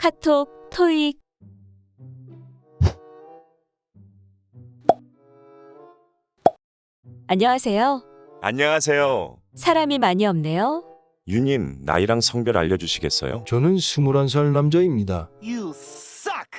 카톡, 토익. 안녕하세요. 안녕하세요. 사람이 많이 없네요. 유님, 나이랑 성별 알려주시겠어요? 저는 21살 남자입니다. You suck.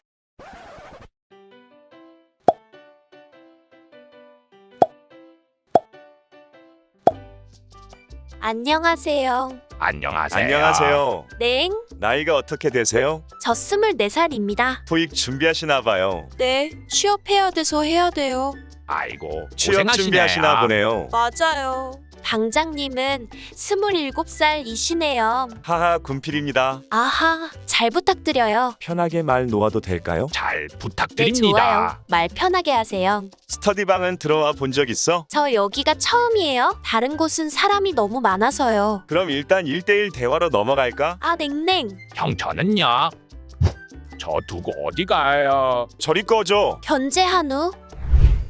안녕하세요. 안녕하세요. 안녕하세요. 네, 나이가 어떻게 되세요? 저 24살입니다. 토익 준비하시나 봐요. 네, 취업해야 돼서 해야 돼요. 아이고 취업 고생하시네요. 준비하시나 보네요. 맞아요. 방장님은 27살이시네요. 하하, 군필입니다. 아하, 잘 부탁드려요. 편하게 말 놓아도 될까요? 잘 네, 좋아요. 부탁드립니다. 말 편하게 하세요. 스터디방은 들어와 본 적 있어? 저 여기가 처음이에요. 다른 곳은 사람이 너무 많아서요. 그럼 일단 1대1 대화로 넘어갈까? 아, 냉랭. 형 저는요. 저 두고 어디 가요? 저리 꺼줘. 견제 한우.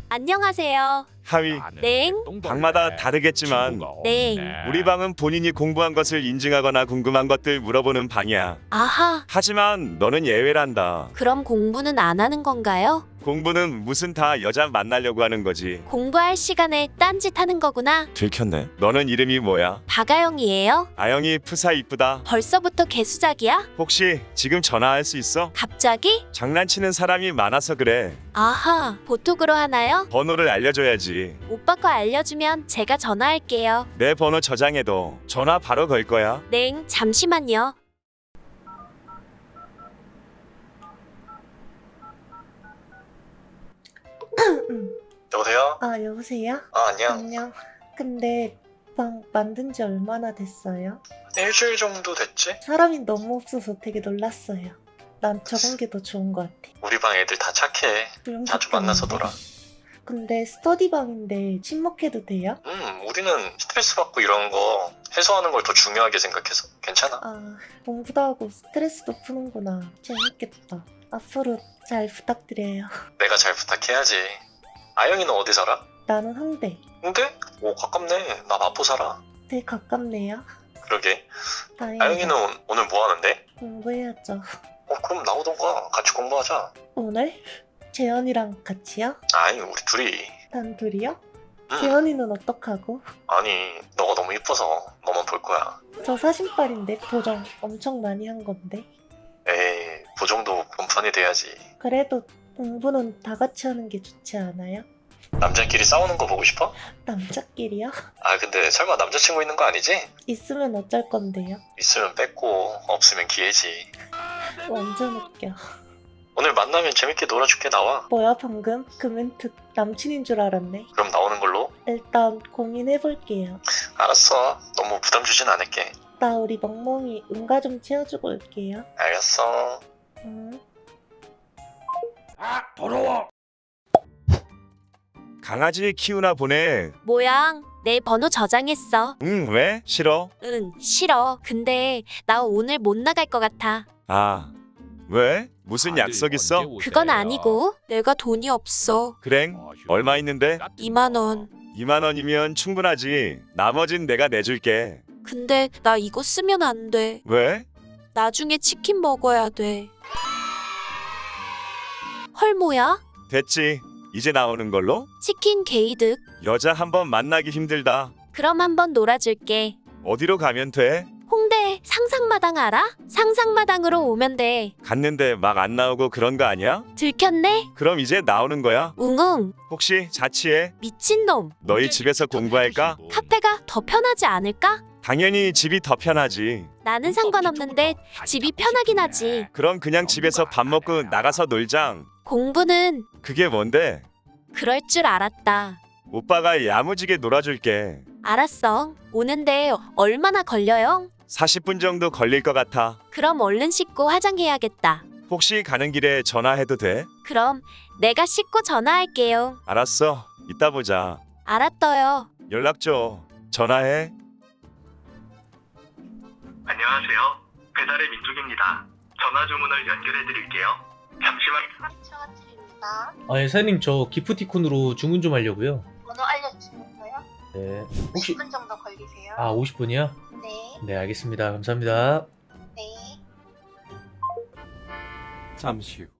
안녕하세요. 하위, 나는 네. 개똥벌레. 방마다 다르겠지만 네. 없네. 우리 방은 본인이 공부한 것을 인증하거나 궁금한 것들 물어보는 방이야. 아하, 하지만 너는 예외란다. 그럼 공부는 안 하는 건가요? 공부는 무슨 다 여자 만나려고 하는 거지. 공부할 시간에 딴짓 하는 거구나. 들켰네. 너는 이름이 뭐야? 박아영이에요. 아영이 푸사 이쁘다. 벌써부터 개수작이야? 혹시 지금 전화할 수 있어? 갑자기? 장난치는 사람이 많아서 그래. 아하, 보톡으로 하나요? 번호를 알려줘야지. 오빠 거 알려주면 제가 전화할게요. 내 번호 저장해도 전화 바로 걸 거야. 냉, 잠시만요. 여보세요? 아, 여보세요? 아, 안녕. 안녕. 근데 방 만든 지 얼마나 됐어요? 일주일 정도 됐지? 사람이 너무 없어서 되게 놀랐어요. 난 저런 게 더 좋은 것 같아. 우리 방 애들 다 착해. 조용히 자주 좀 만나서. 놀아. 근데 스터디 방인데 침묵해도 돼요? 음, 우리는 스트레스 받고 이런 거 해소하는 걸 더 중요하게 생각해서 괜찮아. 아, 공부도 하고 스트레스도 푸는구나. 재밌겠다. 앞으로 잘 부탁드려요. 내가 잘 부탁해야지. 아영이는 어디 살아? 나는 홍대. 근데? 오, 가깝네. 나 마포 살아. 되게 가깝네요. 그러게. 다행이다. 아영이는 오- 오늘 뭐 하는데? 공부해야죠. 어, 그럼 나오던가. 같이 공부하자. 오늘? 재현이랑 같이요? 아니, 우리 둘이. 단둘이요? 응. 재현이는 어떡하고? 아니, 너가 너무 이뻐서 너만 볼 거야. 저 사진빨인데 보정 엄청 많이 한 건데. 에이, 그 정도 본판이 돼야지. 그래도 공부는 다 같이 하는 게 좋지 않아요? 남자끼리 싸우는 거 보고 싶어? 남자끼리요? 아, 근데 설마 남자친구 있는 거 아니지? 있으면 어쩔 건데요? 있으면 뺏고 없으면 기회지. 완전 웃겨. 오늘 만나면 재밌게 놀아줄게 나와. 뭐야 방금? 그 멘트 남친인 줄 알았네. 그럼 나오는 걸로? 일단 고민해볼게요. 알았어. 너무 부담 주진 않을게. 나 우리 멍멍이 응가 좀 채워주고 올게요. 알겠어. 응. 아, 더러워. 강아지 키우나 보네. 모양, 내 번호 저장했어. 응, 왜? 싫어? 응, 싫어. 근데 나 오늘 못 나갈 것 같아. 아, 왜? 무슨 약속 있어? 그건 아니고 내가 돈이 없어. 그래? 어, 휴. 얼마 있는데? 같은 2만 거. 원. 2만 원이면 충분하지. 나머진 내가 내줄게. 근데 나 이거 쓰면 안 돼. 왜? 나중에 치킨 먹어야 돼. 헐 뭐야? 됐지. 이제 나오는 걸로? 치킨 게이득. 여자 한 번 만나기 힘들다. 그럼 한번 놀아줄게. 어디로 가면 돼? 홍대 상상마당 알아? 상상마당으로 오면 돼. 갔는데 막 안 나오고 그런 거 아니야? 들켰네? 그럼 이제 나오는 거야? 웅웅. 혹시 자취해? 미친놈. 너희 집에서 공부할까? 카페가 더 편하지 않을까? 당연히 집이 더 편하지. 나는 상관없는데 집이 편하긴 하지. 그럼 그냥 집에서 밥 먹고 나가서 놀장. 공부는 그게 뭔데? 그럴 줄 알았다. 오빠가 야무지게 놀아줄게. 알았어. 오는데 얼마나 걸려요? 40분 정도 걸릴 것 같아. 그럼 얼른 씻고 화장해야겠다. 혹시 가는 길에 전화해도 돼? 그럼 내가 씻고 전화할게요. 알았어. 이따 보자. 알았어요. 연락 줘. 전화해. 안녕하세요. 배달의 민족입니다. 전화 주문을 연결해 드릴게요. 잠시만. 아, 예, 사장님 저 기프티콘으로 주문 좀 하려고요. 번호 알려주시면서요. 네. 혹시 10분 정도 걸리세요. 아, 50분이요? 네, 네, 알겠습니다. 감사합니다. 네. 잠시 후.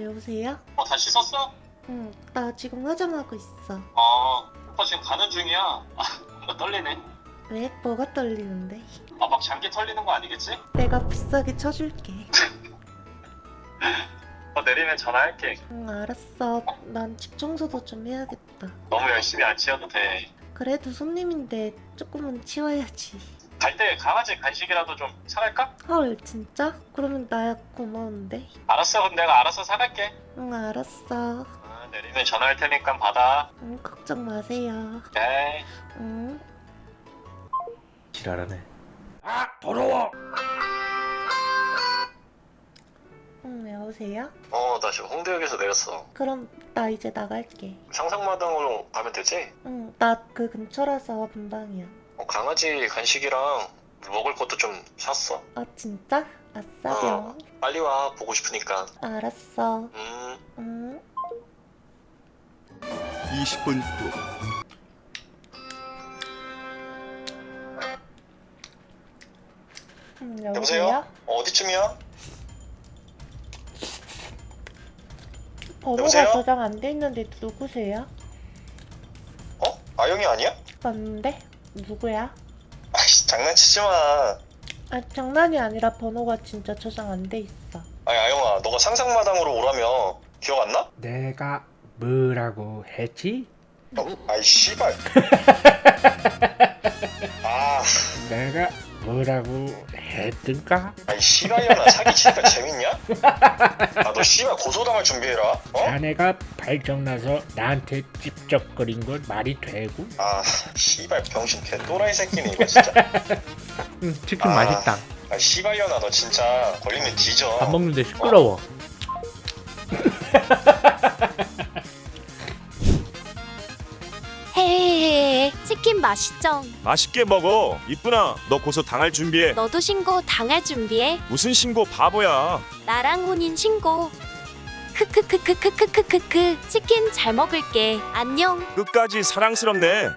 어 여보세요? 어, 다시 썼어? 응, 나 지금 화장하고 있어. 어, 오빠 지금 가는 중이야. 아, 떨리네. 왜? 뭐가 떨리는데? 아, 막 장기 털리는 거 아니겠지? 내가 비싸게 쳐줄게. 어, 내리면 전화할게. 응, 알았어. 난 집 청소도 좀 해야겠다. 너무 열심히 안 치워도 돼. 그래도 손님인데 조금은 치워야지. 갈 때 강아지 간식이라도 좀 사갈까? 헐, 진짜? 그러면 나야 고마운데. 알았어, 그럼 내가 알아서 사갈게. 응, 알았어. 아, 내리면 전화할 테니까 받아. 응, 걱정 마세요. 에이. 응. 지랄하네. 아 더러워. 응, 여보세요? 어, 나 지금 홍대역에서 내렸어. 그럼 나 이제 나갈게. 상상마당으로 가면 되지? 응, 나 그 근처라서 금방이야. 어, 강아지 간식이랑 먹을 것도 좀 샀어. 아, 진짜? 아싸병. 빨리 와, 보고 싶으니까. 알았어. 음. 응. 20분 후 응, 여보세요? 여보세요? 어, 어디쯤이야? 번호가 여보세요? 저장 안 돼 있는데 누구세요? 어? 아영이 아니야? 맞는데? 누구야? 아이씨, 장난치지 마. 아, 장난이 아니라 번호가 진짜 저장 안 돼 있어. 아니, 아영아, 너가 상상마당으로 오라며. 기억 안 나? 내가 뭐라고 했지? 어? 아이, 씨발. 아, 내가 뭐라고 했든가? 아이, 씨발년아, 사기치니까 재밌냐? 아, 너 씨발 고소당할 준비해라. 어? 자네가 발정나서 나한테 찝쩍거린 건 말이 되고? 아, 씨발 병신 개 또라이 새끼네, 이거 진짜. 응, 치킨 아. 맛있다. 아, 씨발년아, 너 진짜 걸리면 뒤져. 밥 먹는데 시끄러워. 치킨 맛있죠? 맛있게 먹어 이쁘나 너 고소 당할 준비해 너도 신고 당할 준비해. 무슨 신고 바보야 나랑 혼인 신고. 크크크크크크크크크. 치킨 잘 먹을게. 안녕. 끝까지 사랑스럽네